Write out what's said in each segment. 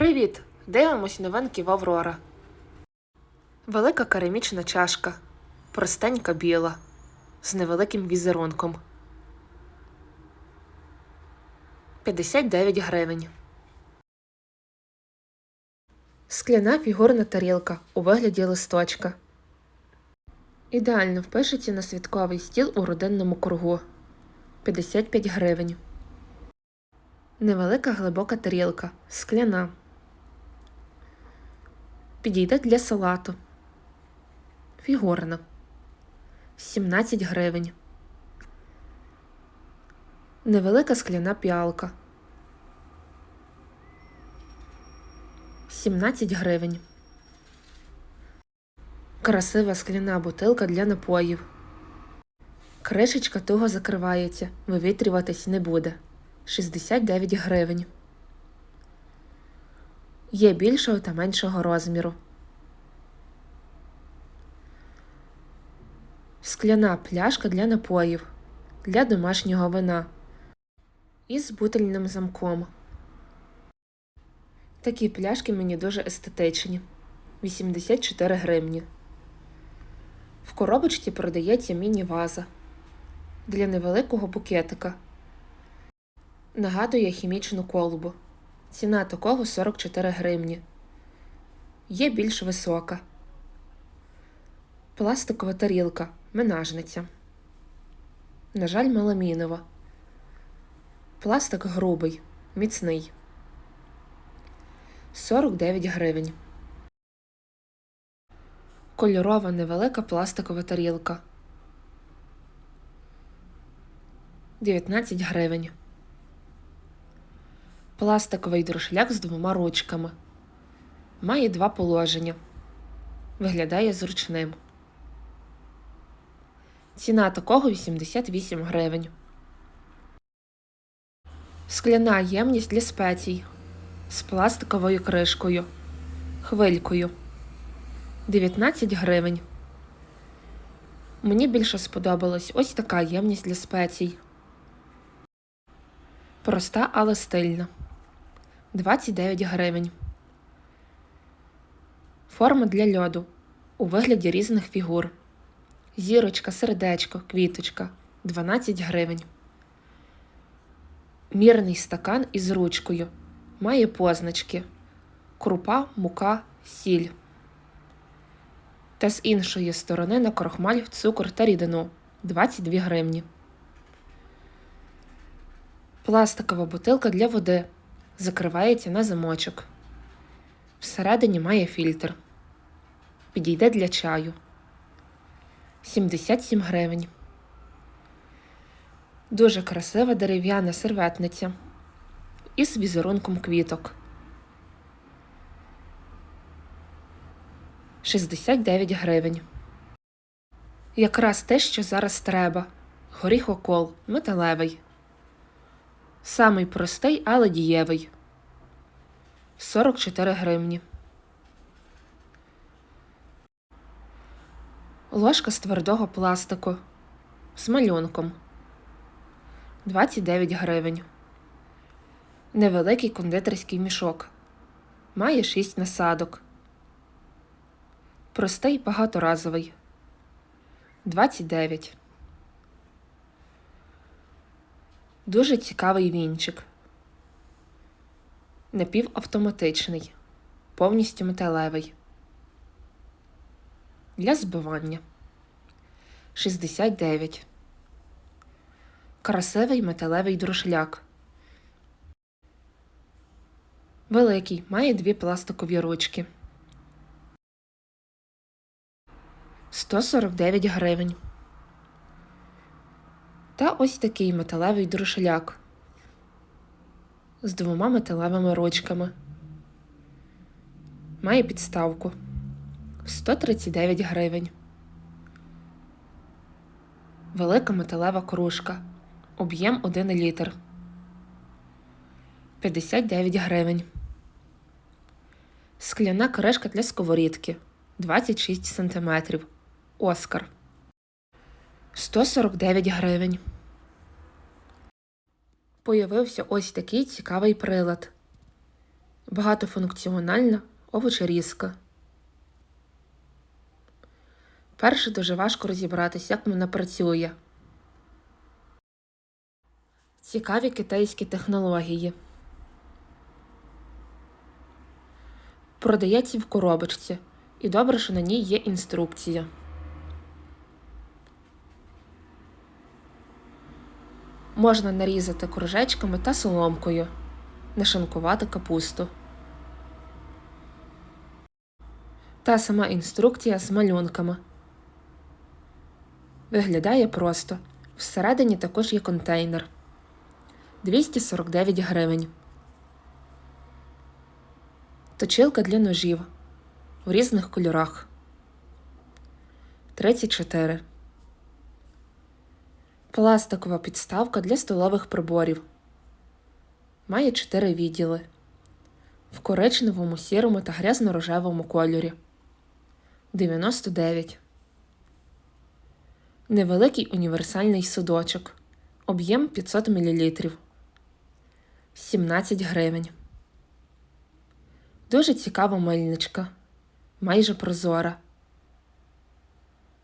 Привіт! Дивимось новинки в Аврора. Велика керамічна чашка. Простенька біла. З невеликим візерунком. 59 гривень. Скляна фігурна тарілка у вигляді листочка. Ідеально впишеться на святковий стіл у родинному кругу. 55 гривень. Невелика глибока тарілка. Скляна. Підійде для салату. Фігурна. 17 гривень. Невелика скляна піалка. 17 гривень. Красива скляна бутилка для напоїв. Кришечка туго закривається, вивітрюватись не буде. 69 гривень. Є більшого та меншого розміру. Скляна пляшка для напоїв для домашнього вина із бутильним замком. Такі пляшки мені дуже естетичні. 84 гривні. В коробочці продається міні-ваза для невеликого букетика. Нагадує хімічну колбу. Ціна такого 44 гривні. Є більш висока. Пластикова тарілка. Менажниця. На жаль, меламінова. Пластик грубий, міцний. 49 гривень. Кольорова невелика пластикова тарілка. 19 гривень. Пластиковий друшляк з двома ручками. Має два положення. Виглядає зручним. Ціна такого 88 гривень. Скляна ємність для спецій з пластиковою кришкою. Хвилькою. 19 гривень. Мені більше сподобалась ось така ємність для спецій. Проста, але стильна. 29 гривень. Форма для льоду у вигляді різних фігур. Зірочка, сердечко, квіточка 12 гривень. Мірний стакан із ручкою. Має позначки крупа, мука, сіль. Та з іншої сторони на крохмаль, цукор та рідину 22 гривні. Пластикова бутилка для води. Закривається на замочок. Всередині має фільтр. Підійде для чаю. 77 гривень. Дуже красива дерев'яна серветниця із візерунком квіток. 69 гривень. Якраз те, що зараз треба. Горіхокол металевий. Самий простий, але дієвий. 44 гривні. Ложка з твердого пластику з малюнком 29 гривень. Невеликий кондитерський мішок. Має 6 насадок. Простий багаторазовий 29. Дуже цікавий вінчик. Напівавтоматичний. Повністю металевий. Для збивання 69. Красивий металевий друшляк. Великий. Має дві пластикові ручки. 149 гривень. Та ось такий металевий друшляк з двома металевими ручками. Має підставку 139 гривень. Велика металева кружка. Об'єм 1 літр. 59 гривень. Скляна кришка для сковорідки 26 см. Оскар 149 гривень. Появився ось такий цікавий прилад. Багатофункціональна овочерізка. Перше дуже важко розібратись, як вона працює. Цікаві китайські технології. Продається в коробочці, і добре, що на ній є інструкція. Можна нарізати кружечками та соломкою, нашинкувати капусту. Та сама інструкція з малюнками. Виглядає просто. Всередині також є контейнер. 249 гривень. Точилка для ножів у різних кольорах. 34. Пластикова підставка для столових приборів. Має 4 відділи в коричневому, сірому та грязно-рожевому кольорі. 99. Невеликий універсальний судочок. Об'єм 500 мл. 17 гривень. Дуже цікава мильничка. Майже прозора.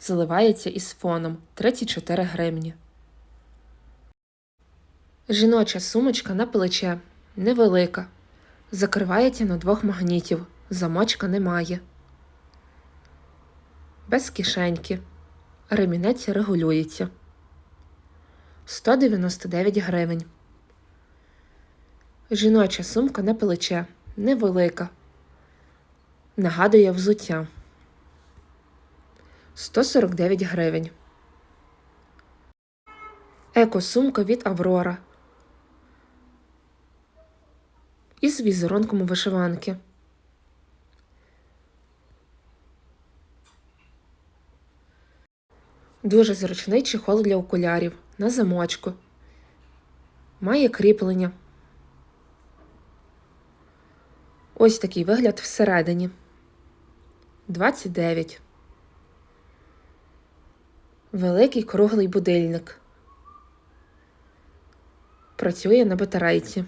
Заливається із фоном 34 гривні. Жіноча сумочка на плече. Невелика. Закривається на двох магнітів. Замочка немає. Без кишеньки. Ремінець регулюється. 199 гривень. Жіноча сумка на плече. Невелика. Нагадує взуття. 149 гривень. Екосумка від Аврора. Із візерунком вишиванки. Дуже зручний чехол для окулярів на замочку. Має кріплення. Ось такий вигляд всередині. 29. Великий круглий будильник. Працює на батарейці.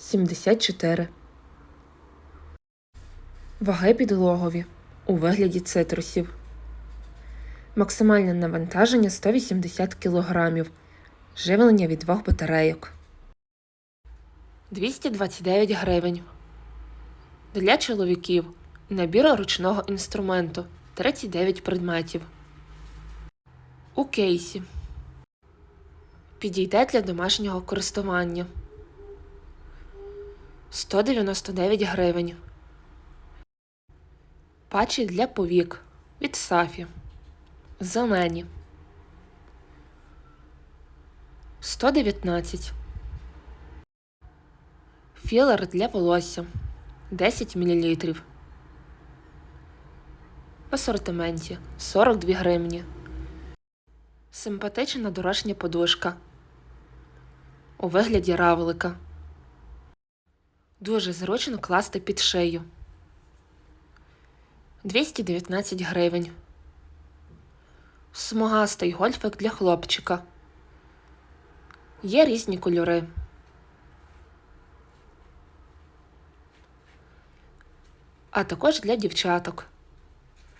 74. Ваги підлогові у вигляді цитрусів. Максимальне навантаження 180 кг. Живлення від двох батарейок. 229 гривень. Для чоловіків. Набір ручного інструменту 39 предметів. У кейсі. Підійде для домашнього користування. 199 гривень. Патчі для повік від Сафі. Зелені. 119. Філер для волосся 10 мл. В асортименті 42 гривні. Симпатична дорожня подушка. У вигляді равлика. Дуже зручно класти під шию. 219 гривень. Смугастий гольфик для хлопчика. Є різні кольори. А також для дівчаток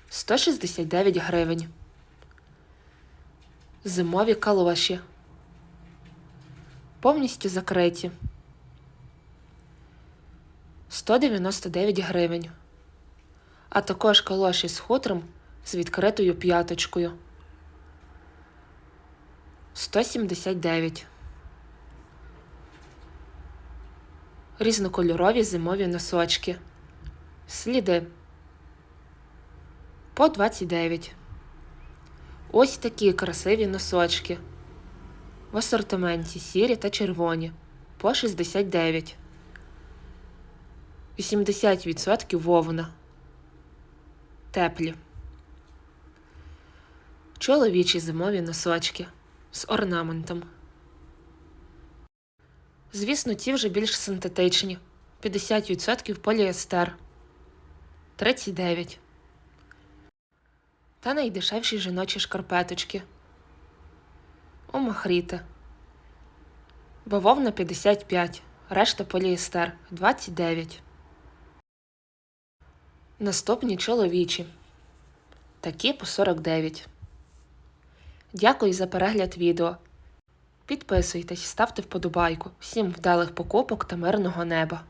169 гривень. Зимові калоші. Повністю закриті. 199 гривень. А також калоші з хутром з відкритою п'яточкою. 179. Різнокольорові зимові носочки. Сліди. По 29. Ось такі красиві носочки. В асортименті сірі та червоні. По 69. 80% вовна. Теплі. Чоловічі зимові носочки з орнаментом. Звісно, ті вже більш синтетичні. 50% поліестер. 39. Та найдешевші жіночі шкарпеточки. У махріта. Бавовна 55. решта поліестер 29. Наступні чоловічі. Такі по 49. Дякую за перегляд відео. Підписуйтесь, ставте вподобайку. Всім вдалих покупок та мирного неба.